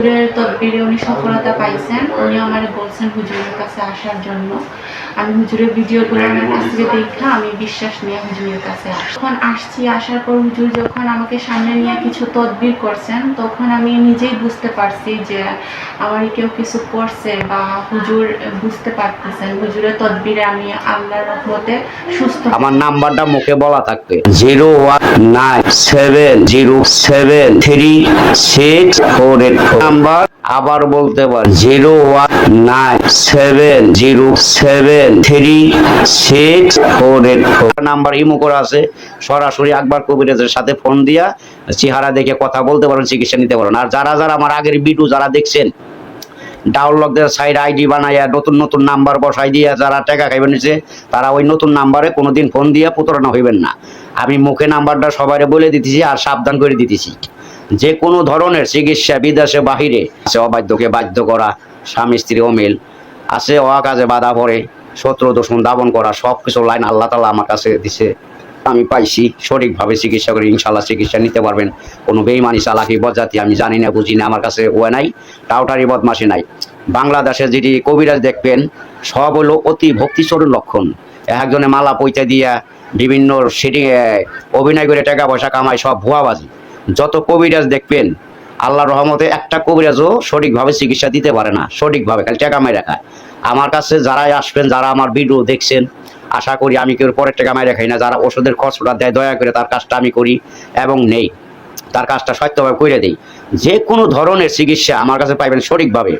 হুজুরের তদবিরে উনি সফলতা পাইছেন। উনি আমার বলছেন হুজুরের কাছে আসার জন্য। আমি হুজুরের ভিডিওগুলো আমার কাছ থেকে দেখা আমি বিশ্বাস নিয়ে হুজুরের কাছে আসি। যখন আসছি আসার পর হুজুর যখন আমাকে সামনে নিয়ে কিছু তদবির করছেন তখন আমি নিজেই বুঝতে পারছি যে আমার কেউ কিছু করছে বা হুজুর বুঝতে পারতেছেন। হুজুরের তদবিরে আমি আল্লাহর রহমতে সুস্থ আমার নাম্বারটা মুখে বলা থাকবে। Zero one nine seven zero seven three six four eight number আবার বলতে পার। Zero one nine seven, zero seven, three six four eight four. Number Imo করে আছে, সরাসরি আকবর কবিরাজের সাথে ফোন দিয়া চেহারা দেখে কথা বলতে পারেন, চিকিৎসা নিতে পারেন। আর যারা যারা আমার আগের ভিডিও যারা দেখছেন ডাউনলোডদের সাইড আইডি বানাইয়া নতুন নতুন নাম্বার বসাই দিয়া যারা টাকা খাইবেন নিছে তারা ওই নতুন নাম্বারে কোনোদিন ফোন দিয়া প্রতারণা হইবেন না। আমি মুখে নাম্বারটা সবাই বলে দিতেছি আর সাবধান করে দিতেছি। যে কোনো ধরনের চিকিৎসা বিদেশে বাহিরে, আছে অবাধ্যকে বাধ্য করা, স্বামী স্ত্রী অমিল, আছে অকাজে বাধা পড়ে শত্রু দূষণ দাবন করা সব কিছু লাইন আল্লাহ তালা আমার কাছে দিছে। আমি পাইছি, সঠিকভাবে চিকিৎসা করে ইনশাল্লাহ চিকিৎসা নিতে পারবেন। কোনো বেইমানি, চালাকি বজাতি আমি জানি না, বুঝি না, আমার কাছে ও নাই টাউটারি বদমাসি নাই। বাংলাদেশে যেটি কবিরাজ দেখবেন, সব হলো অতি ভক্তিস্বরূপ লক্ষণ। একজনে মালা পৈতে দিয়া বিভিন্ন সিটিং অভিনয় করে টাকা পয়সা কামায়, সব ভুয়াবাজি। যত কবিরাজ দেখবেন আল্লাহ রহমতে একটা কবিরাজও সঠিকভাবে চিকিৎসা দিতে পারে না, সঠিকভাবে, খালি টাকা মাই রাখায় আমার কাছে যারাই আসবেন, যারা আমার ভিডিও দেখছেন আশা করি আমি কেউ পরের টাকা মায় রাখাই না। যারা ওষুধের খরচটা দেয়, দয়া করে তার কাজটা আমি করি এবং নেই। তার কাজটা সত্যভাবে করে দিই। যে কোনো ধরনের চিকিৎসা আমার কাছে পাইবেন সঠিকভাবে।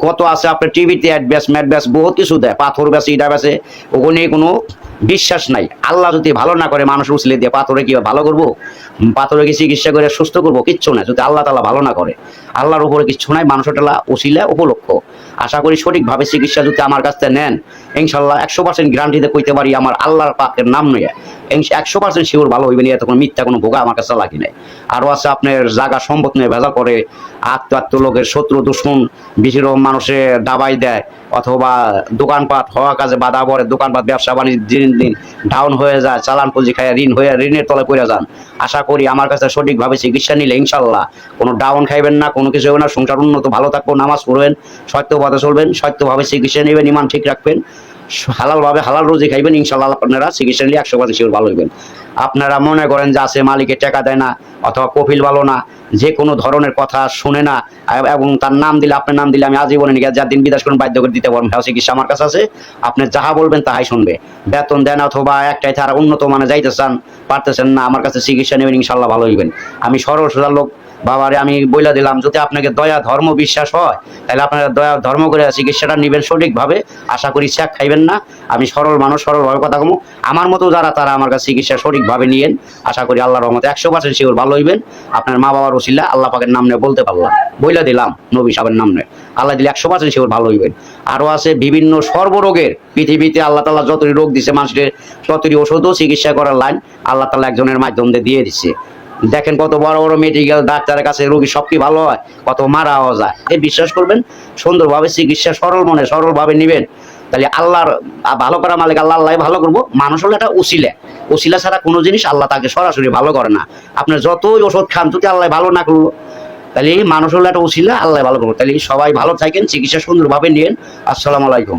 কত আছে আপনার টিভিতে অ্যাডভ্যাস ম্যাডভ্যাস বহুত কিছু দেয়। পাথর ব্যাসে, ইটা ব্যাসে। নিয়ে কোনো বিশ্বাস নাই। আল্লাহ যদি ভালো না করে মানুষ উচলে দিয়ে পাথরে কি ভালো করব? পাথরে কি চিকিৎসা করে সুস্থ করব? কিচ্ছু না যদি আল্লাহ তালা ভালো না করে, আল্লাহর উপরে কিচ্ছু নাই মানুষের টালা উচিলে উপলক্ষ। আশা করি সঠিকভাবে চিকিৎসা যদি আমার কাছ থেকে নেন, ইনশাল্লাহ একশো পার্সেন্ট গ্যারান্টিতে কইতে পারি, আমার আল্লাহর পাকের নাম নয়। একশো পার্সেন্ট শিওর ভালো হইবে না এত কোনো মিথ্যা কোনো ভোগা আমার কাছে লাগি নাই। আরও আছে আপনার জায়গা সম্পদ নিয়ে ভেজা করে আত্ম আত্ম লোকের শত্রু, দুশ্মন বেশির মানুষে দাবাই দেয়, অথবা দোকানপাট হওয়া কাজে বাধা পড়ে, দোকানপাট, ব্যবসা, বাণিজ্য, দিন দিন ডাউন হয়ে যায়, চালান পুঁজি খায় ঋণ হয়ে, ঋণের তলে পড়ে যান। আশা করি আমার কাছে সঠিকভাবে চিকিৎসা নিলে ইনশাল্লাহ কোনো ডাউন খাইবেন না, কোনো কিছু হবে না, সংসার উন্নত, ভালো থাকব নামাজ পড়বেন সত্য পথে চলবেন, সত্যভাবে চিকিৎসা নেবেন ইমান ঠিক রাখবেন। হালালভাবে হালাল রোজি খাইবেন ইনশাল্লাহ আপনারা চিকিৎসা নিলে একশো পার্সেন্ট ভালো হইবেন। আপনারা মনে করেন যে আছে মালিকের টাকা দেয় না, অথবা কফিল ভালো না, যে কোনো ধরনের কথা শুনে না, এবং তার নাম দিলে, আপনার নাম দিলে আমি আজীবনে নিয়ে যার দিন বিদেশ করুন, বাধ্য করে দিতে পারবেন হ্যাঁ চিকিৎসা আমার কাছে আছে, আপনি যাহা বলবেন তাহাই শুনবে। বেতন দেন অথবা একটাই তারা উন্নত মানে যাইতে চান, পারতেছেন না, আমার কাছে চিকিৎসা নেবেন ইনশাল্লাহ ভালো হইবেন। আমি সরল সোজা লোক বাবারে, আমি বইলা দিলাম, যদি আপনাকে দয়া, ধর্ম বিশ্বাস হয়, তাহলে আপনারা দয়া, ধর্ম করে চিকিৎসাটা নেবেন সঠিকভাবে। আশা করি শেখ খাইবেন না। আমি সরল মানুষ, সরলভাবে কথা কমু। আমার মতো যারা, তারা আমার কাছে চিকিৎসা সঠিকভাবে নিয়েন। আশা করি আল্লাহ রহমতে একশো পার্সেন্ট শিওর ভালো হইবেন। আপনার মা বাবার ওসিলা আল্লাহ পাকের নাম নিয়ে বলতে পারলাম। বইলা দিলাম নবী সাহেবের নাম। নিয়ে আল্লাহ দিলে একশো পার্সেন্ট শিওর ভালো হইবেন। আরও আছে বিভিন্ন সর্বরোগের পৃথিবীতে আল্লাহ তালা যতটি রোগ দিছে মানুষের, ততটি ওষুধও চিকিৎসা করার লাইন আল্লাহ তালা একজনের মাধ্যম দিয়ে দিচ্ছে দেখেন কত বড় বড় মেডিকেল ডাক্তারের কাছে রোগী সব কি ভালো হয়, কত মারাও যায়। এই বিশ্বাস করবেন? সুন্দরভাবে চিকিৎসা সরল মনে, সরলভাবে নেবেন। তাহলে আল্লাহর, ভালো করা মালিক আল্লাহ আল্লাহ ভালো করব। মানুষ হলো একটা উসিলা। উসিলা ছাড়া কোনো জিনিস আল্লাহ তাকে সরাসরি ভালো করে না। আপনার যতই ওষুধ খান, যদি আল্লাহ ভালো না করব তাহলে মানুষ হলো একটা উসিলা, আল্লাহ ভালো করব। তাহলে সবাই ভালো থাকেন, চিকিৎসা সুন্দরভাবে নিন আসসালামু আলাইকুম।